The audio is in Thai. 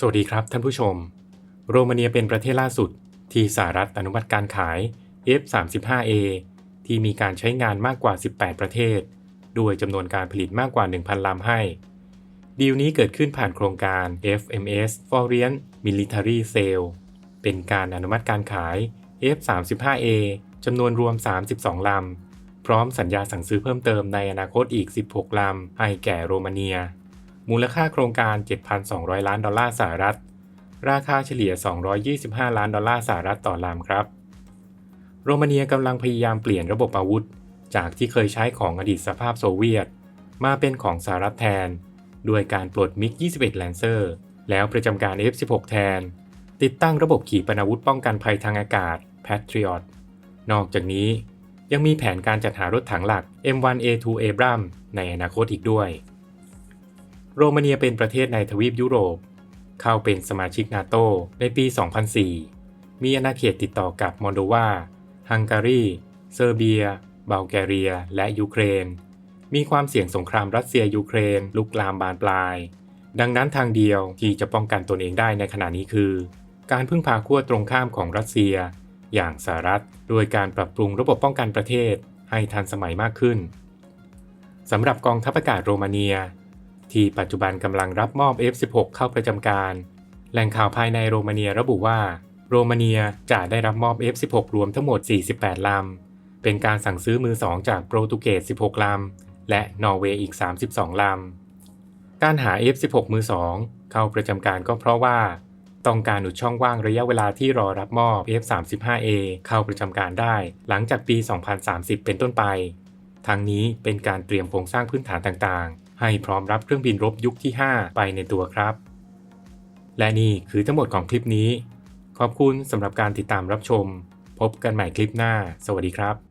สวัสดีครับท่านผู้ชม โรมาเนียเป็นประเทศล่าสุด ที่สหรัฐอนุมัติการขาย F-35A ที่มีการใช้งานมากกว่า 18 ประเทศ ด้วยจำนวนการผลิตมากกว่า 1,000 ลำให้ ดีลนี้เกิดขึ้นผ่านโครงการ FMS Foreign Military Sale เป็นการอนุมัติการขาย F-35A จำนวนรวม 32 ลำ พร้อมสัญญาสั่งซื้อเพิ่มเติมในอนาคตอีก 16 ลำให้แก่โรมาเนีย มูลค่าโครงการ 7,200 ล้านดอลลาร์สหรัฐ ราคาเฉลี่ย 225 ล้านดอลลาร์สหรัฐต่อลำครับ โรมาเนียกำลังพยายามเปลี่ยนระบบอาวุธ จากที่เคยใช้ของอดีตสภาพโซเวียต มาเป็นของสหรัฐแทน ด้วยการปลดมิก 21 Lancer แล้วประจำการ F16 แทน ติดตั้งระบบขีปนาวุธป้องกันภัยทางอากาศ Patriot นอกจากนี้ยังมีแผนการจัดหารถถังหลัก M1A2 Abrams ในอนาคตอีกด้วย โรมาเนียเป็นประเทศในทวีปยุโรป เข้าเป็นสมาชิกนาโตในปี 2004 มีอาณาเขตติดต่อกับมอลโดวา ฮังการี เซอร์เบีย บัลแกเรีย และยูเครน มีความเสี่ยงสงครามรัสเซียยูเครนลุกลามบานปลาย ดังนั้นทางเดียวที่จะป้องกันตนเองได้ในขณะนี้คือ การพึ่งพาขั้วตรงข้ามของรัสเซีย อย่างสหรัฐ โดยการปรับปรุงระบบป้องกันประเทศให้ทันสมัยมากขึ้นสำหรับกองทัพอากาศโรมาเนีย ที่ปัจจุบันกำลังรับมอบ F16 เข้าประจำการ แหล่งข่าวภายในโรมาเนียระบุว่า โรมาเนียจะได้รับมอบ F16 รวมทั้งหมด 48 ลำ เป็นการสั่งซื้อมือ2จากโปรตุเกส 16 ลำ และนอร์เวย์อีก 32 ลำ การหา F16 มือ2เข้าประจำการก็เพราะว่า ต้องการอุดช่องว่างระยะเวลาที่รอรับมอบ F35A เข้าประจำการได้ หลังจากปี 2030 เป็นต้นไป ทั้งนี้เป็นการเตรียมโครงสร้างพื้นฐานต่างๆ ให้พร้อมรับเครื่องบินรบยุคที่ 5 ไปในตัวครับ และนี่คือทั้งหมดของคลิปนี้ ขอบคุณสำหรับการติดตามรับชม พบกันใหม่คลิปหน้า สวัสดีครับ